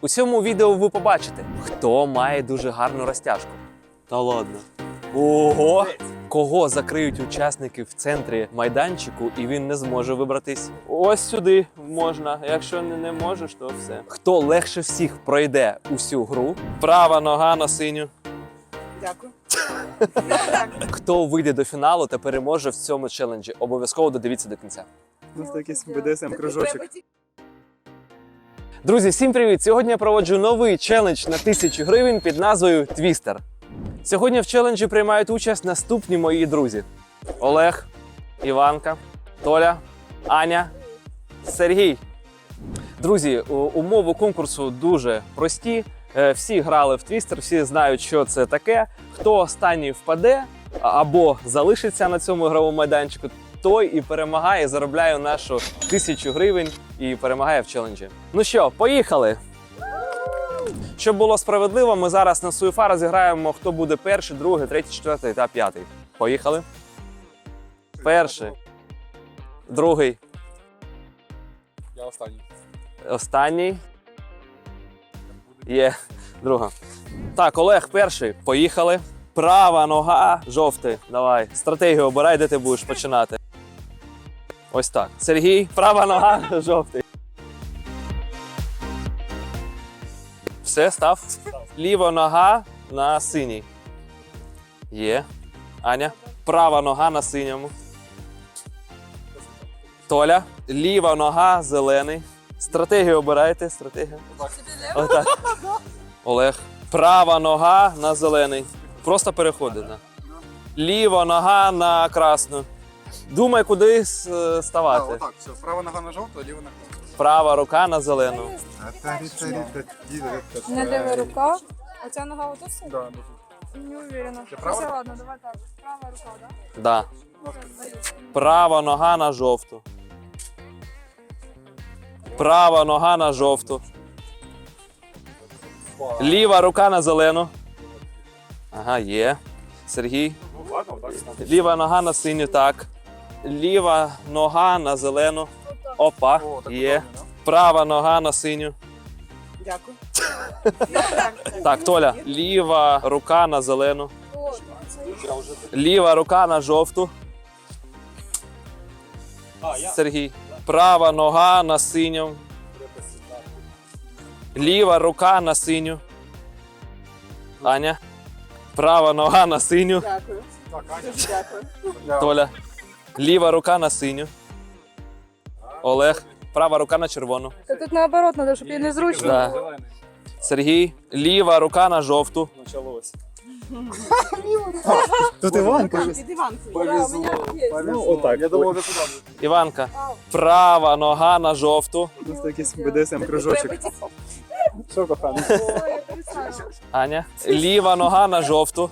У цьому відео ви побачите, хто має дуже гарну розтяжку. Та ладно. Ого! Кого закриють учасники в центрі майданчику, і він не зможе вибратись. Ось сюди можна. Якщо не, не можеш, то все. Хто легше всіх пройде усю гру? Права нога на синю. Дякую. Хто вийде до фіналу та переможе в цьому челенджі? Обов'язково додивіться до кінця. У нас якийсь БДСМ кружочок. Друзі, всім привіт! Сьогодні я проводжу новий челендж на 1000 гривень під назвою Твістер. Сьогодні в челенджі приймають участь наступні мої друзі: Олег, Іванка, Толя, Аня, Сергій. Друзі, умови конкурсу дуже прості. Е, Всі грали в твістер, всі знають, що це таке. Хто останній впаде або залишиться на цьому ігровому майданчику, той і перемагає, заробляє нашу тисячу гривень і перемагає в челенджі. Ну що, поїхали! Щоб було справедливо, ми зараз на Суєфа розіграємо, хто буде перший, другий, третій, четвертий та п'ятий. Поїхали. Перший. Другий. Я останній. Останній. Є. Друга. Так, Олег, перший. Поїхали. Права нога, жовтий. Давай. Стратегію обирай, де ти будеш починати. Ось так. Сергій, права нога, жовтий. Все, став. Ліва нога на синій. Є. Аня. Права нога на синьому. Толя. Ліва нога зелений. Стратегію обирайте. Стратегію. Отак. Олег. Права нога на зелений. Просто переходить. Ліва нога на красну. Думай, куди е, Так, ставати. отак, все, права нога на жовту, ліва на Права рука на зелену. Не лева рука. А ця нога вот все? Да, Не уверена. Це права? Хотя ладно, давай так. Права рука, да? Да. Ну. Права нога на жовту. Права нога на жовту. Ліва рука на зелену. Ага, є. Сергій. ну. Ліва нога на синю, так. Ліва нога на зелену. Опа, О, так є. удобно, Права нога на синю. Дякую. Так, Толя. Ліва рука на зелену. Ліва рука на жовту. Сергій. Права нога на синю. Ліва рука на синю. Аня. Права нога на синю. Дякую. Дуже дякую. Толя. Ліва рука на синю. Олег. Права рука на червону. Та тут наоборот надо, щоб їй незручно Да. було. Сергій. Ліва рука на жовту. Почалось. Тут Іванка. Під Іванкою. Повезло. Ну, отак. Я думав, вже туди. Іванка. Права нога на жовту. У якийсь БДСМ кружочок. Що, перестала. Аня. Ліва нога на жовту.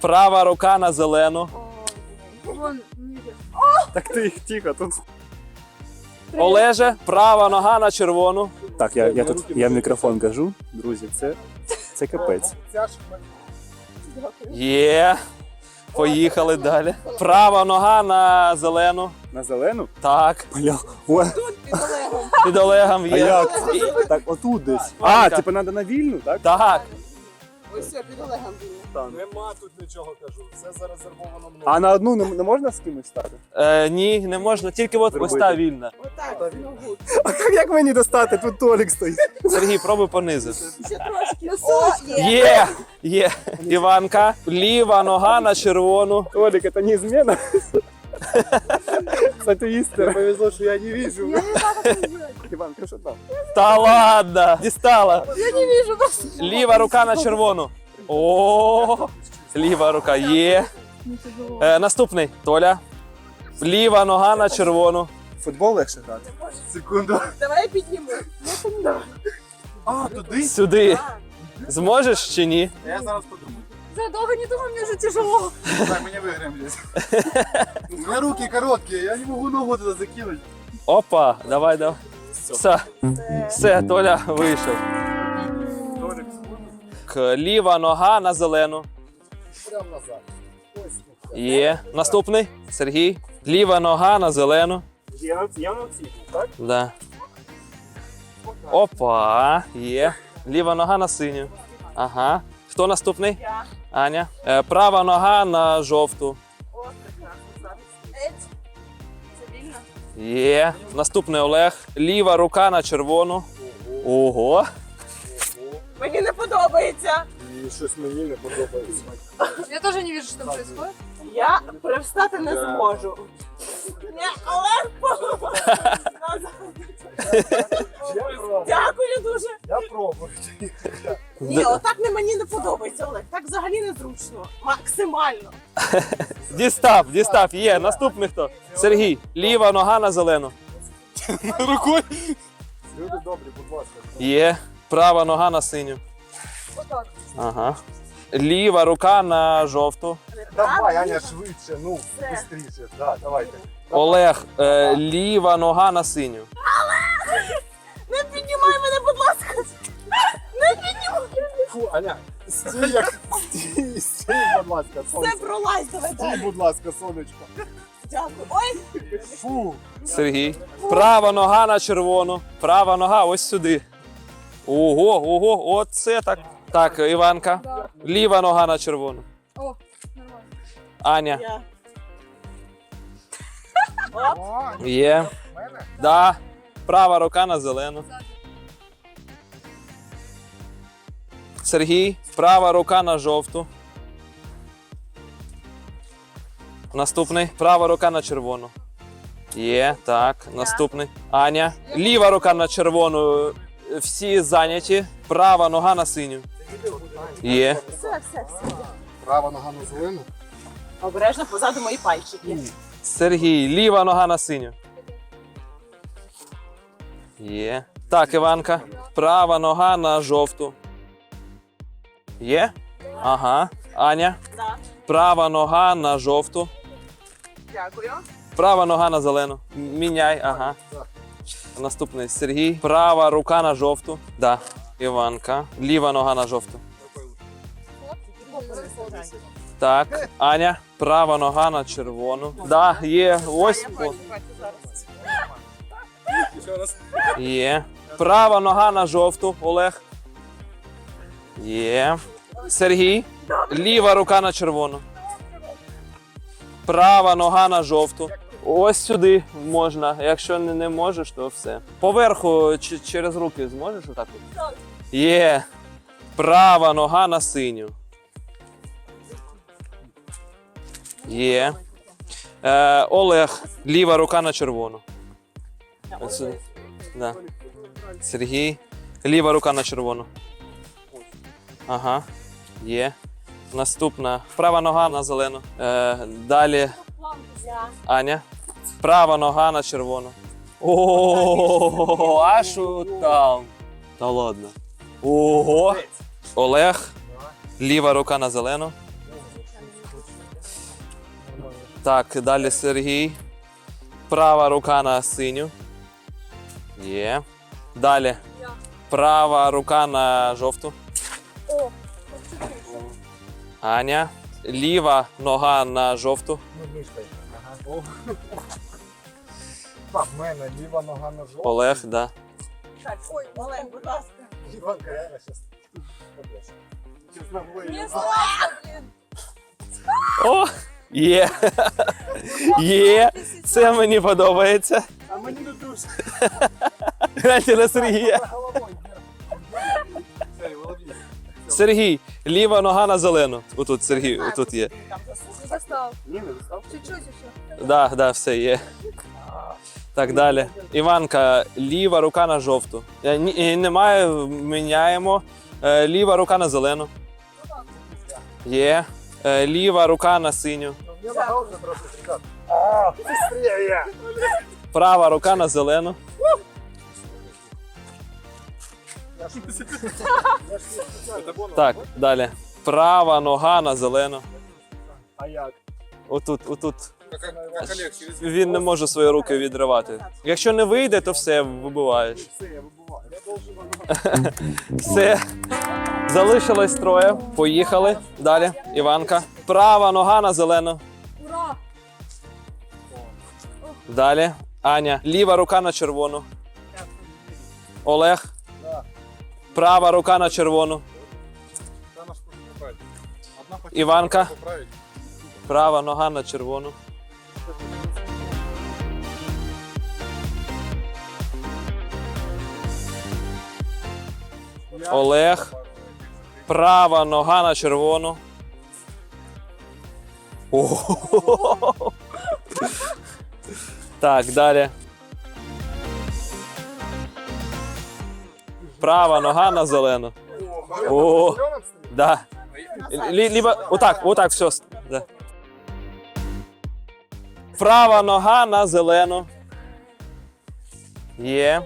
Права рука на зелену. Так ти їх тихо, тут. Олеже. Права нога на червону. Так, я, я тут я в мікрофон кажу, друзі, це, це капець. Є. Поїхали далі. Права нога на зелену. На зелену? Так. Бля, ой, Під Олегом. Під Олегом а є. як? Так, отут десь. А, типу треба на вільну, так? Так. Все, під Олегом було. Нема тут нічого кажу. Все зарезервовано мною. А на одну не, не можна з кимось стати? Е, ні, не можна, тільки от ось та вільна. Отак, ногу. А як, як мені достати? Тут Толік стоїть. Сергій, пробуй понизу. Ще трошки. О, є. Є! Є! Іванка, ліва нога на червону. Толік, це не зміна. Це твістер. Повезло, що я не вижу. Я не знаю, що? Та ладно! Дістала! Я не вижу. Ліва рука на червону. О, ліва рука є. Е, наступний Толя. Ліва нога на червону. Футбол легше грати. Секунду. Давай я підніму. А, туди? Сюди. Зможеш чи ні? Я зараз подумаю. За довго не думаю, мені вже тяжело. Так, меня выиграем здесь. У меня руки короткие, я не могу ногу туда закинуть. Опа, давай, давай. Все, все, Толя вийшов. К- Ліва нога на зелену. Прям назад. Є. Наступний Сергій. Ліва нога на зелену. Я, я на цій, так? Да. Опа, є. Ліва нога на синю. Ага. Хто наступний? Аня. Е, права нога на жовту. Є. Наступний Олег. Ліва рука на червону. Ого. Мені не подобається. І щось мені не подобається. Я теж не вижу, що там відбувається. Я привстати не зможу. Олег, Дякую дуже. Я пробую. Ні, отак не мені не подобається, Олег. Так взагалі незручно. Максимально. Дістав, дістав. Є. Наступний хто? Сергій. Ліва нога на зелену. Рукою. Люди добрі, будь ласка. Є. Права нога на синю. Отак. Ага. Ліва рука на жовту. Давай, Аня, швидше, ну, швидше. Да, давайте. Олег. Е, ліва нога на синю. Не піднімай мене, будь ласка. Не піднімай. Фу, Аня, стій, як стій, стій, будь ласка, Все сонечко. пролазь, давай Стій, далі. будь ласка, сонечко. Дякую. Ой, Фу. Сергій. Права нога на червону. Права нога ось сюди. Ого, ого, оце так. Так, Іванка. Да. Ліва нога на червону. О, нормально. Аня. я. Є. Да. Права рука на зелену. Сергій. Права рука на жовту. Наступний. Права рука на червону. Є, так. Наступний. Аня. Ліва рука на червону. Всі зайняті. Права нога на синю. Є. Все, все, все. Права нога на зелену. Обережно позаду мої пальчики. Сергій, ліва нога на синю. Є. Так, Іванка. Права нога на жовту. Є? Ага. Аня. Да. Права нога на жовту. Дякую. Права нога на зелену. Міняй, ага. Наступний Сергій. Права рука на жовту. Да. Іванка. Ліва нога на жовту. Так. Аня. Права нога на червону. Да, є. Ось. о. Є. Права нога на жовту, Олег. Є. Сергій. Ліва рука на червону. Права нога на жовту. Ось сюди можна. Якщо не, можеш, то все. Поверху ч- через руки зможеш отак? от? Є. Права нога на синю. Є. Е, Олег. Ліва рука на червону. Ось сюди. Да. Сергій. Ліва рука на червону. Ага. Є. Наступна. Права нога на зелену. Е, далі Аня. Права нога на червону. О, аж там. Та ладно. Ого. Олег. Ліва рука на зелену. Так, далі Сергій. Права рука на синю. Є. Далі. Права рука на жовту. О, Аня. Ліва нога на жовту. Ну. Ага. Так, в мене ліва нога на жовту. Олег, да. Так, ой, Олег, будь ласка. Іванка, реально щас. Не. О! Є. Є. Це мені подобається. А мені не дуже. Гляньте на Сергія. Сергій, ліва нога на зелену. Отут Сергій, отут є. Достав? Чуть-чуть. Да, да, все є. Так далі. Іванка, ліва рука на жовту. Е, ні- е, Немає, міняємо. Е, Ліва рука на зелену. Є. Е, Ліва рука на синю. Ребят. А, быстрее. Права рука на зелену. Так, далі. Права нога на зелену. А як? Отут, отут. Він не може свої руки відривати. Якщо не вийде, то все вибиваєш. все, я вибуваю. Все. Залишилось троє. Поїхали. Далі. Іванка. Права нога на зелену. Ура! Далі. Аня. Ліва рука на червону. Олег. Права рука на червону. Іванка. Права нога на червону. Олег. Права нога на червону. О! Так, далі. Права нога на зелену. О. Да. Лі- Либо отак, отак, все. Да. Права нога на зелену. Є.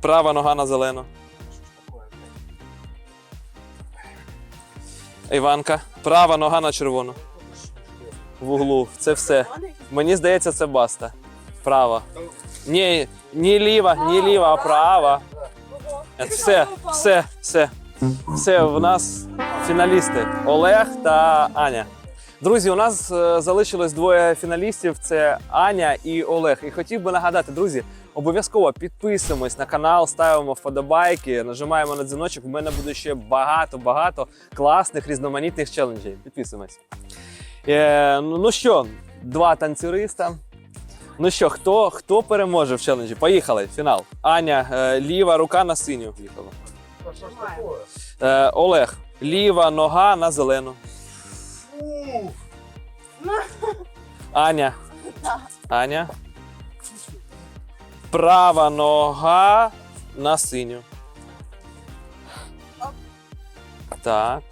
Права нога на зелену. Іванка. Права нога на червону. В углу. Це все. Мені здається, це баста. Права. Ні, ні ліва, ні ліва, а права. Е, Все, все, все. Все, в нас фіналісти Олег та Аня. Друзі, у нас е, залишилось двоє фіналістів: це Аня і Олег. І хотів би нагадати, друзі, обов'язково підписуємось на канал, ставимо вподобайки, нажимаємо на дзвіночок. У мене буде ще багато-багато класних різноманітних челенджів. Підписуємось. Е, ну, ну що, два танцюриста. Ну що, хто, хто переможе в челенджі? Поїхали, фінал. Аня, е, ліва рука на синю. Їхала. Е, Олег, ліва нога на зелену. Аня. Аня. Права нога на синю. Так.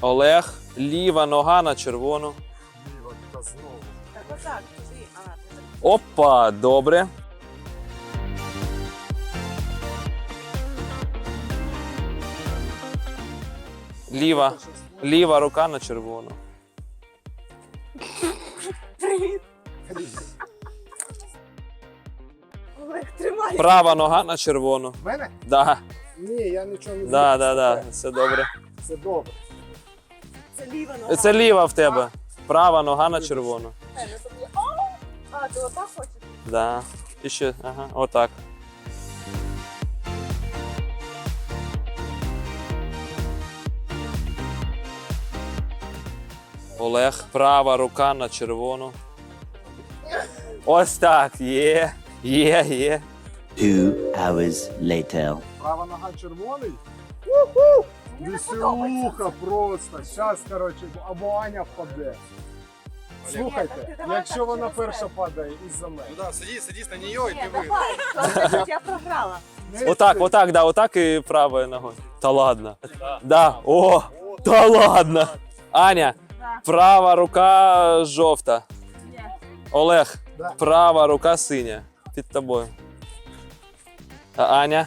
Олег, ліва нога на червону. Опа, добре. Ліва. Ліва рука на червону. Привіт. Олег. Права нога на червону. В мене? Да, Ні, я нічого не да, зробив. да, да, все добре. Це добре. Це ліва нога. Це ліва в тебе. Права нога на червону. Е, ну, тобі- Ау! А, ти отак хочеш? Да. І ще, ага, отак. Олег, права рука на червону. Ось так. Є, є, є. Two hours later. Права нога червоний. Не Веселуха просто. Щас, коротше, або Аня впаде. Слухайте, якщо вона перша падає із-за мене. Ну да, садись, садись на нее, и Ні, ты выиграешь. я програла. Отак, отак, да, отак і правою ногою. Та ладно. Да. О, та ладно. Аня, права рука жовта. Олег, права рука синя. Під тобою. А Аня?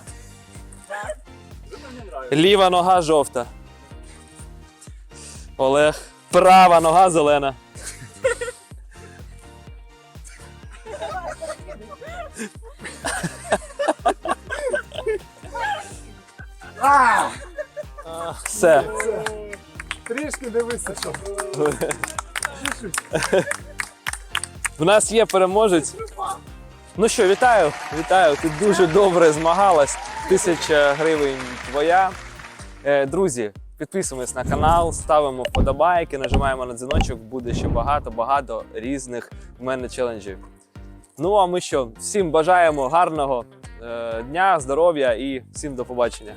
Ліва нога жовта. Олег. Права нога зелена. А! Все. Трішки дивися, що. В нас є переможець. Ну що, вітаю, вітаю. Ти дуже добре змагалась. Тисяча гривень твоя. Е, друзі, підписуємось на канал, ставимо вподобайки, нажимаємо на дзвіночок. Буде ще багато-багато різних в мене челенджів. Ну а ми що? Всім бажаємо гарного е, дня, здоров'я і всім до побачення.